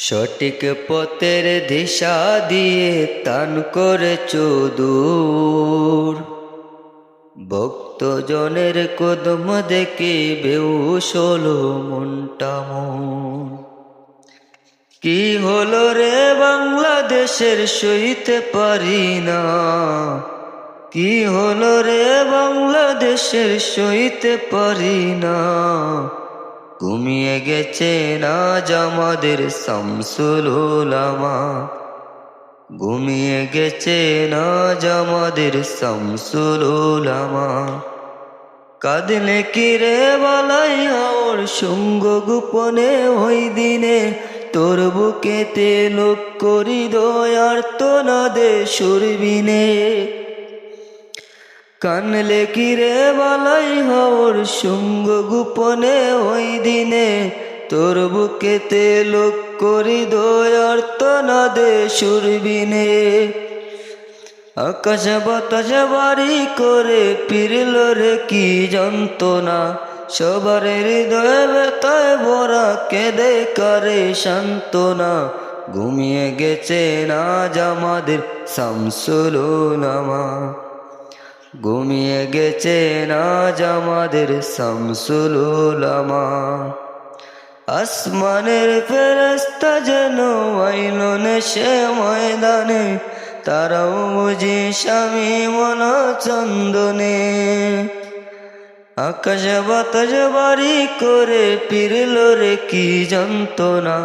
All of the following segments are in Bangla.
সঠিক পথের দিশা দিয়ে তান করে চৌদূর। ভক্তজনের কদম দেখে বেউস হলো মনটা মন। কি হলো রে বাংলাদেশের সইতে পারি না? কি হলো রে বাংলাদেশের সইতে পারি না? ঘুমিয়ে গেছে না জামাদের শামসুল উলামা? ঘুমিয়ে গেছে না জামাদের শামসুল উলামা? কাঁদলে কি রে বালাই ওর সঙ্গ গোপনে ওই দিনে? তোর বুকেতে লোক করি দয়ার তো না দে সুরবিনে। কানলে কি রে বালাই হওর সঙ্গ গোপনে ওই দিনে? তোর বুকেতে লোক করি না দে সুরবিনে আকাশ বাতাস বাড়ি করে ফিরল রে কি যন্ত্রণা? সবার হৃদয় ব্যথায় ভরা কেঁদে করে সান্ত্বনা। ঘুমিয়ে গেছে না জামাদের শামসুল নামা ঘুমিয়ে গেছে না জামাদের শামসুল উলামা আসমানের ফেরস্তা যেন আইল সে ময়দানে, তারাও বুঝি স্বামী মন চন্দনে আকাশ বাতাস বাড়ি করে ফিরল রে কি যন্ত্রণা,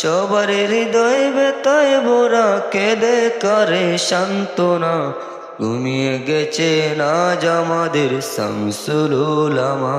সবার হৃদয় বেতায় বোরা কেঁদে করে সান্ত্বনা। ঘুমিয়ে গেছে না জামাদের শামসুল উলামা।